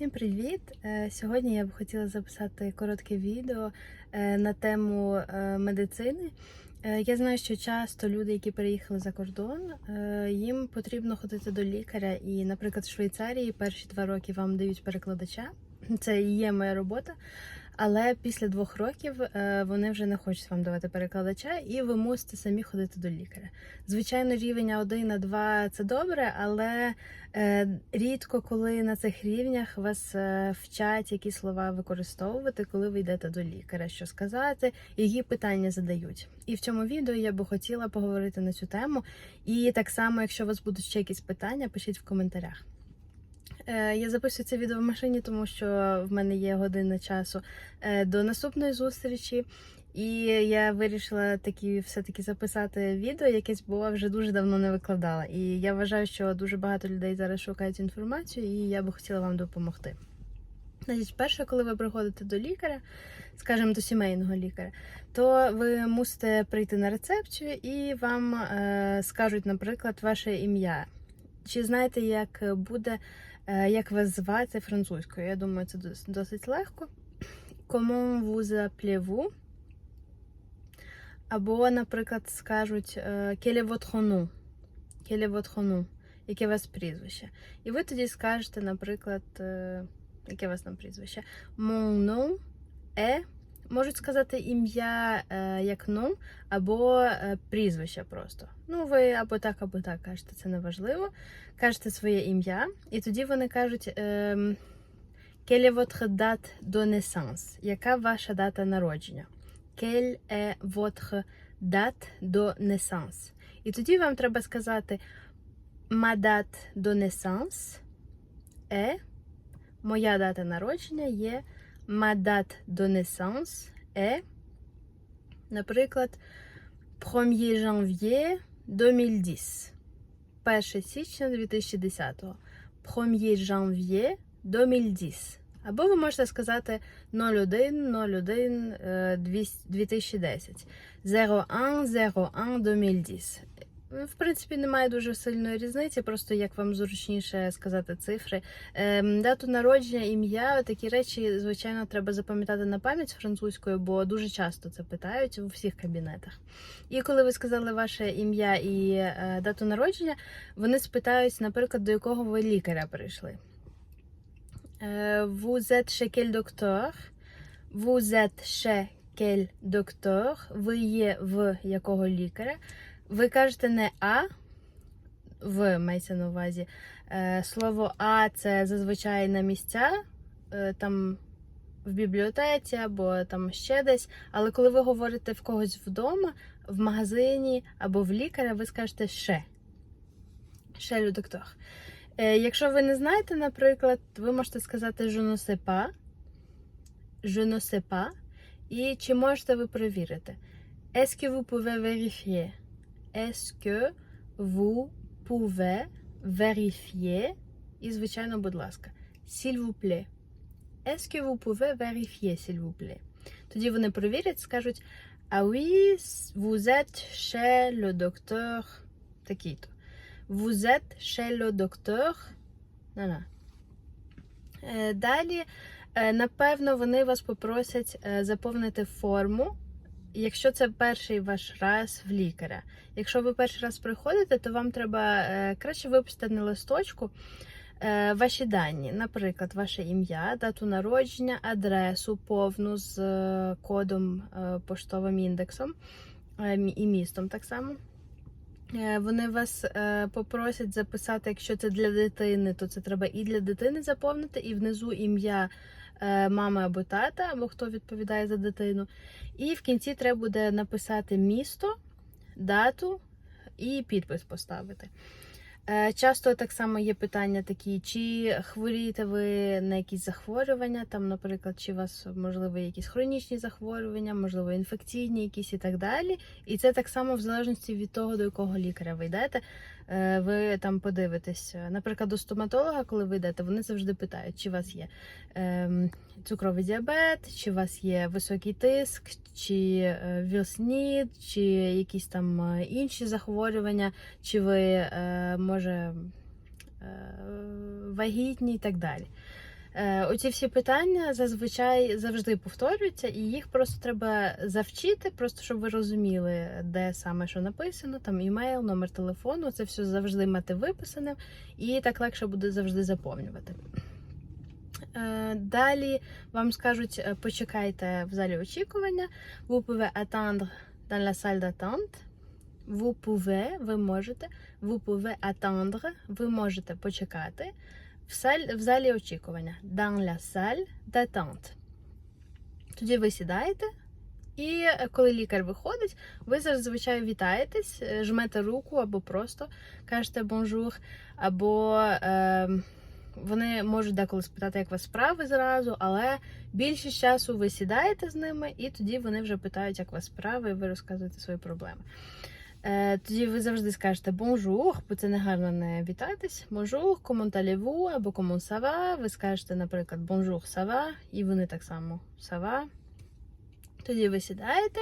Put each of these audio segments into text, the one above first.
Всім привіт! Е, Сьогодні я б хотіла записати коротке відео е, на тему е, медицини. Я знаю, що часто люди, які переїхали за кордон, їм потрібно ходити до лікаря. І, наприклад, в Швейцарії перші два роки вам дають перекладача. Це і є моя робота. Але після двох років е, вони вже не хочуть вам давати перекладача, і ви мусите самі ходити до лікаря. Звичайно, рівень А1 А2 це добре, але е, рідко коли на цих рівнях вас е, вчать які слова використовувати, коли ви йдете до лікаря, що сказати, які питання задають. І в цьому відео я би хотіла поговорити на цю тему. І так само, якщо у вас будуть ще якісь питання, пишіть в коментарях. Е, Я записую це відео в машині, тому що в мене є година часу е, до наступної зустрічі. І я вирішила таки все-таки записати відео, якесь бо вже дуже давно не викладала. І я вважаю, що дуже багато людей зараз шукають інформацію, і я би хотіла вам допомогти. Значить, перше, коли ви приходите до лікаря, скажімо, до сімейного лікаря, то ви мусите прийти на рецепцію і вам е, скажуть, наприклад, ваше ім'я. Чи знаєте, як буде, як вас звати французькою? Я думаю, це досить легко. Comment vous appelez-vous? Або, наприклад, скажуть е, Quel est votre nom? Quel est votre nom? Яке у вас прізвище? І ви тоді скажете, наприклад, е, яке у вас там прізвище? Mon nom est Можуть сказати ім'я е, як ном, або е, прізвище просто. Ну, ви або так, або так кажете, це не важливо. Кажете своє ім'я, і тоді вони кажуть: ем, Quelle est votre date de naissance? Яка ваша дата народження? Quelle est votre date de naissance? І тоді вам треба сказати Ma date de naissance est Моя дата народження є Ma date de naissance est, наприклад, 1 janvier 2010. 1 січня 2010. 1 janvier 2010. Або ви можете сказати 01 01 е, 2010. 01 01 2010. В принципі, немає дуже сильної різниці, просто як вам зручніше сказати цифри. Ем, дату народження, ім'я, такі речі, звичайно, треба запам'ятати на пам'ять французькою, бо дуже часто це питають у всіх кабінетах. І коли ви сказали ваше ім'я і е, дату народження, вони спитають, наприклад, до якого ви лікаря прийшли. Е, Vous êtes chez quel docteur? Vous êtes chez quel docteur? Ви є в якого лікаря? Ви кажете не А, в мається на увазі. Е, Слово А це зазвичай на місця, е, там в бібліотеці або там ще десь. Але коли ви говорите в когось вдома, в магазині або в лікаря, ви скажете ще. Ще le. Е, Якщо ви не знаєте, наприклад, ви можете сказати sais pas. І чи можете ви перевірити? Est-ce que vous pouvez vérifier? Est-ce que vous pouvez vérifier? І, звичайно, будь ласка, s'il vous plaît. Est-ce que vous pouvez vérifier, s'il vous plaît? Тоді вони перевірять, скажуть, ah oui, vous êtes chez le docteur такий-то. Vous êtes chez le docteur. На-на. Е, Далі, е, напевно, вони вас попросять е, заповнити форму, якщо це перший ваш раз в лікаря. Якщо ви перший раз приходите, то вам треба е, краще виписати на листочку е, ваші дані, наприклад, ваше ім'я, дату народження, адресу повну з е, кодом поштовим індексом і містом так само. Вони вас попросять записати, якщо це для дитини, то це треба і для дитини заповнити, і внизу ім'я мами або тата, або хто відповідає за дитину. І в кінці треба буде написати місто, дату і підпис поставити. Е, Часто так само є питання такі, чи хворієте ви на якісь захворювання, там, наприклад, чи у вас можливо якісь хронічні захворювання, можливо, інфекційні якісь і так далі. І це так само в залежності від того, до якого лікаря ви йдете. Е, Ви там подивитесь. Наприклад, до стоматолога, коли ви йдете, вони завжди питають, чи у вас є ем, цукровий діабет, чи у вас є високий тиск, чи е, віл-снід, чи якісь там інші захворювання, чи ви е, може е, вагітні і так далі. Е, Оці всі питання зазвичай завжди повторюються, і їх просто треба завчити, просто щоб ви розуміли, де саме що написано, там імейл, номер телефону, це все завжди мати виписаним, і так легше буде завжди заповнювати. Е, Далі вам скажуть, почекайте в залі очікування. Vous pouvez attendre dans la salle d'attente. Vous pouvez, ви можете. Vous pouvez attendre, ви можете почекати в, саль, в залі очікування. Dans la salle d'attente. Тоді ви сідаєте, і е, коли лікар виходить, ви зазвичай вітаєтесь, е, жмете руку або просто кажете бонжур, або е, вони можуть деколи спитати, як вас справи зразу, але більшість часу ви сідаєте з ними, і тоді вони вже питають, як вас справи, і ви розказуєте свої проблеми. Е, тоді ви завжди скажете бонжур, бо це не гарно не вітатись. Бонжур, comment allez-vous, або ça va. Ви скажете, наприклад, бонжур, va, і вони так само va. Тоді ви сідаєте.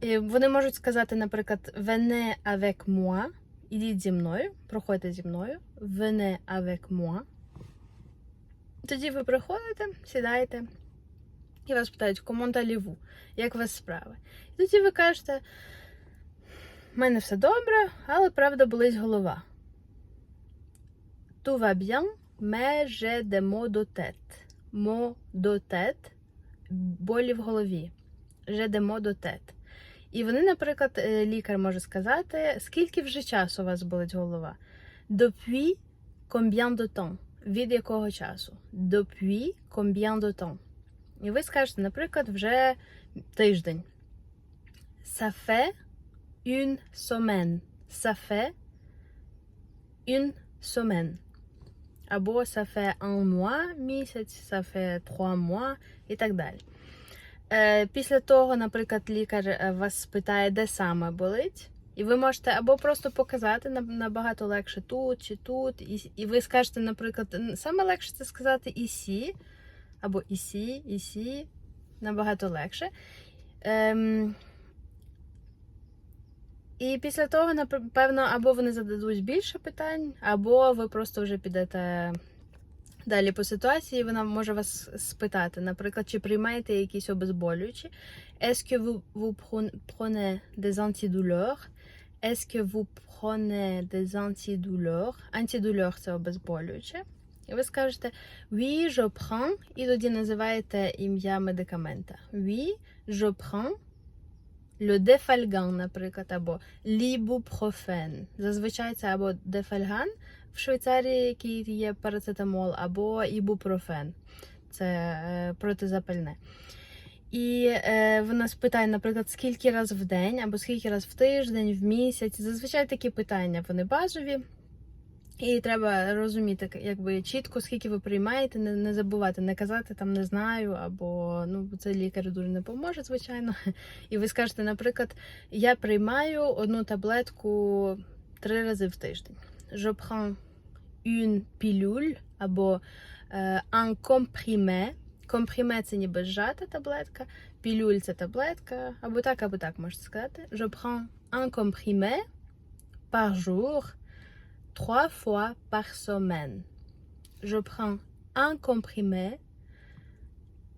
І вони можуть сказати, наприклад, venez avec moi, ідіть зі мною, проходьте зі мною, venez avec moi. Тоді ви приходите, сідаєте, і вас питають, comment allez-vous, як у вас справи. І тоді ви кажете, в мене все добре, але правда болить голова. Tout va bien, mais j'ai des maux de tête. Maux de tête – болі в голові. J'ai des maux de tête. І вони, наприклад, е, лікар може сказати, скільки вже часу у вас болить голова. Depuis combien de temps? Від якого часу? Depuis combien de temps? І ви скажете, наприклад, вже тиждень. Ça fait une semaine. Ça fait une semaine. Або ça fait un mois, місяць, ça fait trois mois і так далі. Після того, наприклад, лікар е, вас спитає, де саме болить, і ви можете або просто показати набагато легше тут чи тут, і, і ви скажете, наприклад, саме легше це сказати ісі, або ісі, ісі, набагато легше. Ем, і після того, напевно, або вони зададуть більше питань, або ви просто вже підете далі по ситуації. Вона може вас спитати, наприклад, чи приймаєте якісь обезболюючі. Est-ce que vous, prenez des antidouleurs? Est-ce que vous prenez des antidouleurs? Антидулер це обезболююче. І ви скажете Oui, je prends, і тоді називаєте ім'я медикамента. Oui, je prends Defalgan, наприклад, або Лібупрофен. Зазвичай це або Дефальган в Швейцарії, який є парацетамол, або ібупрофен. Це е, протизапальне. І е, вона спитає, наприклад, скільки раз в день, або скільки раз в тиждень, в місяць. Зазвичай такі питання вони базові. І треба розуміти, якби чітко, скільки ви приймаєте, не, не забувати, не казати там не знаю, або ну це лікар дуже не поможе, звичайно. І ви скажете, наприклад, я приймаю одну таблетку три рази в тиждень. Une pilule або е, un comprimé. Компріме це ніби зжата таблетка, пілюль це таблетка, або так, або так можете сказати. Je prends un comprimé par jour trois fois par semaine. Je prends un comprimé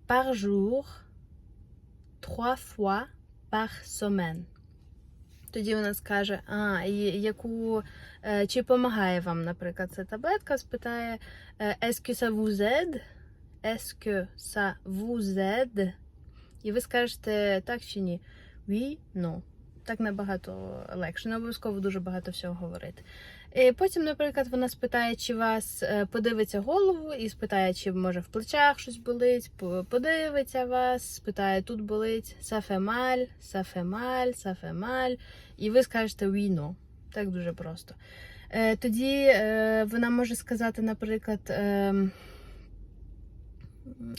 par jour trois fois par semaine. Тоді вона скаже, а, яку, е, чи допомагає вам, наприклад, ця таблетка, спитає, е, est-ce que ça vous aide? Est-ce que ça vous aide? І ви скажете так чи ні? Oui, no. Так набагато легше, не обов'язково дуже багато всього говорити. І потім, наприклад, вона спитає, чи вас е, подивиться голову, і спитає, чи може в плечах щось болить, подивиться вас, спитає, тут болить сафемаль, сафемаль, mal. І ви скажете війно. Так дуже просто. Е, Тоді е, вона може сказати, наприклад, ем,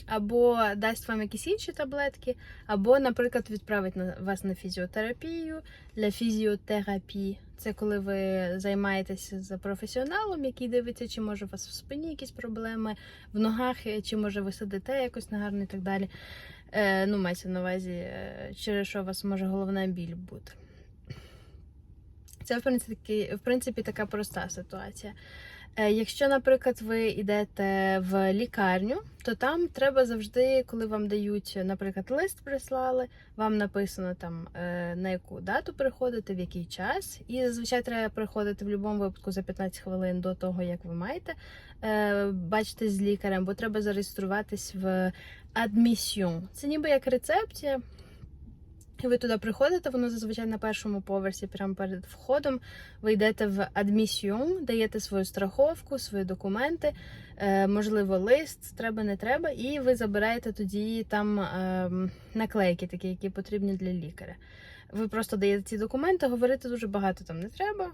або дасть вам якісь інші таблетки, або, наприклад, відправить на вас на фізіотерапію для фізіотерапії. Це коли ви займаєтеся з професіоналом, який дивиться, чи може у вас в спині якісь проблеми, в ногах, е, чи може ви сидите якось негарно і так далі. Е, ну, мається на увазі, е, через що у вас може головна біль бути. Це, в принципі, в принципі така проста ситуація. Е, Якщо, наприклад, ви йдете в лікарню, то там треба завжди, коли вам дають, наприклад, лист прислали, вам написано там е, на яку дату приходити, в який час. І зазвичай треба приходити в будь-якому випадку за 15 хвилин до того, як ви маєте е, бачитись з лікарем, бо треба зареєструватись в admission. Це ніби як рецепція. Ви туди приходите, воно зазвичай на першому поверсі, прямо перед входом. Ви йдете в адмісіон, даєте свою страховку, свої документи, е, можливо, лист, треба, не треба, і ви забираєте тоді там е, наклейки, такі, які потрібні для лікаря. Ви просто даєте ці документи, говорити дуже багато там не треба.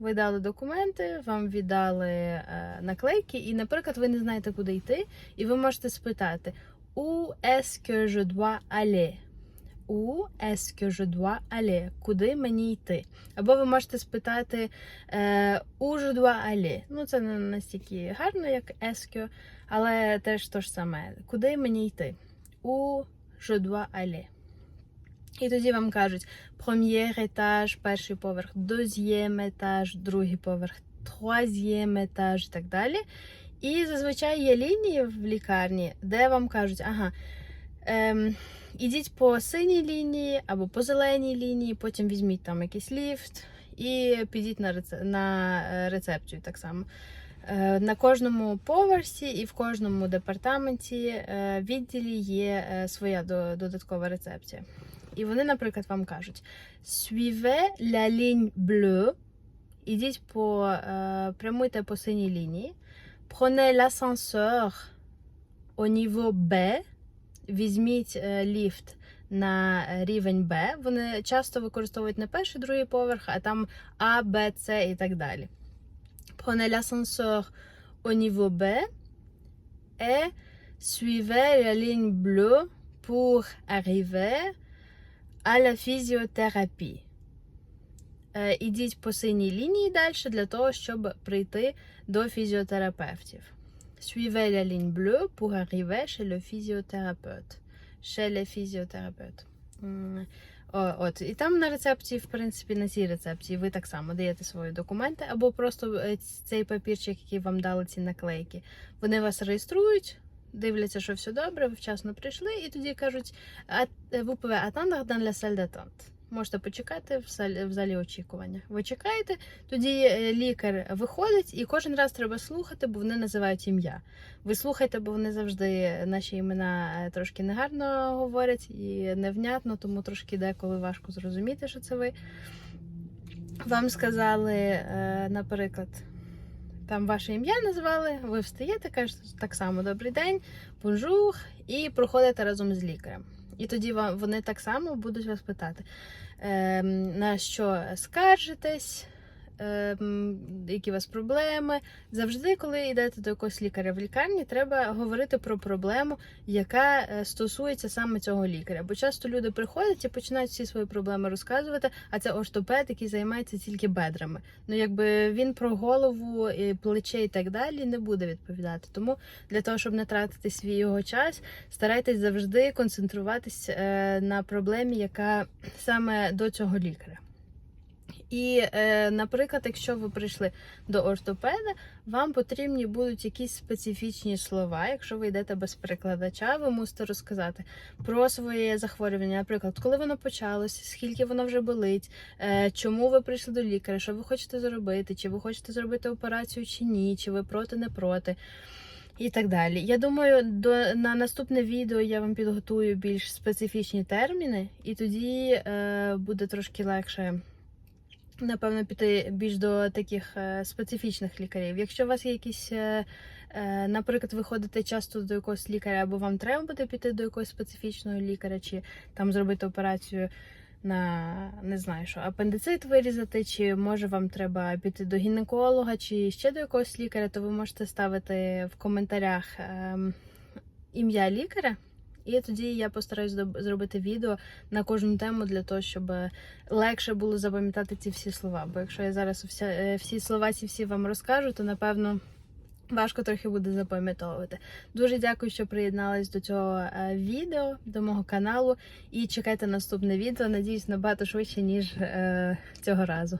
Ви дали документи, вам віддали е, наклейки, і, наприклад, ви не знаєте, куди йти, і ви можете спитати: «Où est-ce que je dois aller?» «Où est-ce que je dois aller?» Куди мені йти? Або ви можете спитати е, «Où je dois aller?» Ну, це не настільки гарно, як «Est-ce que», але теж то ж саме. Куди мені йти? «Où je dois aller?» І тоді вам кажуть premier етаж, перший поверх, deuxième етаж, другий поверх, troisième етаж і так далі. І зазвичай є лінії в лікарні, де вам кажуть, ага, ем, ідіть по синій лінії або по зеленій лінії, потім візьміть там якийсь ліфт і підіть на, на е, рецепцію так само. Е, На кожному поверсі і в кожному департаменті е, відділі є своя до- додаткова рецепція. І вони, наприклад, вам кажуть: Suivez la ligne bleue, ідіть по прямуйте по синій лінії. Prenez l'ascenseur au niveau B. Візьміть е, ліфт на рівень Б. Вони часто використовують не перший, другий поверх, а там А, Б, С і так далі. Prenez l'ascenseur au niveau B et suivez la ligne bleue pour arriver à la physiothérapie. Е, Ідіть по синій лінії далі для того, щоб прийти до фізіотерапевтів. Suivez la ligne bleue pour arriver chez le physiothérapeute. Chez le physiothérapeute. От, і там на рецепції, в принципі, на цій рецепції ви так само даєте свої документи, або просто цей папірчик, який вам дали ці наклейки. Вони вас реєструють, дивляться, що все добре, ви вчасно прийшли, і тоді кажуть, «А- е, vous pouvez attendre dans la salle d'attente. Можете почекати в залі, в залі очікування. Ви чекаєте, тоді е, лікар виходить, і кожен раз треба слухати, бо вони називають ім'я. Ви слухайте, бо вони завжди наші імена е, трошки негарно говорять і невнятно, тому трошки деколи важко зрозуміти, що це ви. Вам сказали, е, наприклад, там ваше ім'я назвали, ви встаєте, кажете так само добрий день, бонжур, і проходите разом з лікарем. І тоді вони так само будуть вас питати, ем, на що скаржитесь, які у вас проблеми. Завжди, коли йдете до якогось лікаря в лікарні, треба говорити про проблему, яка е, стосується саме цього лікаря. Бо часто люди приходять і починають всі свої проблеми розказувати, а це ортопед, який займається тільки бедрами. Ну, якби він про голову, і плече і так далі не буде відповідати. Тому для того, щоб не тратити свій його час, старайтесь завжди концентруватись е, на проблемі, яка саме до цього лікаря. І, е, наприклад, якщо ви прийшли до ортопеда, вам потрібні будуть якісь специфічні слова. Якщо ви йдете без перекладача, ви мусите розказати про своє захворювання. Наприклад, коли воно почалося, скільки воно вже болить, е, чому ви прийшли до лікаря, що ви хочете зробити, чи ви хочете зробити операцію чи ні, чи ви проти, не проти. І так далі. Я думаю, до на наступне відео я вам підготую більш специфічні терміни, і тоді е, буде трошки легше напевно, піти більш до таких е, специфічних лікарів. Якщо у вас є якісь, е, е, наприклад, ви ходите часто до якогось лікаря, або вам треба буде піти до якогось специфічного лікаря, чи там зробити операцію на не знаю, що апендицит вирізати, чи може вам треба піти до гінеколога, чи ще до якогось лікаря, то ви можете ставити в коментарях ем, ім'я лікаря. І тоді я постараюсь зробити відео на кожну тему для того, щоб е, легше було запам'ятати ці всі слова. Бо якщо я зараз е, всі слова ці всі вам розкажу, то напевно важко трохи буде запам'ятовувати. Дуже дякую, що приєднались до цього е, відео, до мого каналу. І чекайте наступне відео. Надіюсь, набагато швидше, ніж е, цього разу.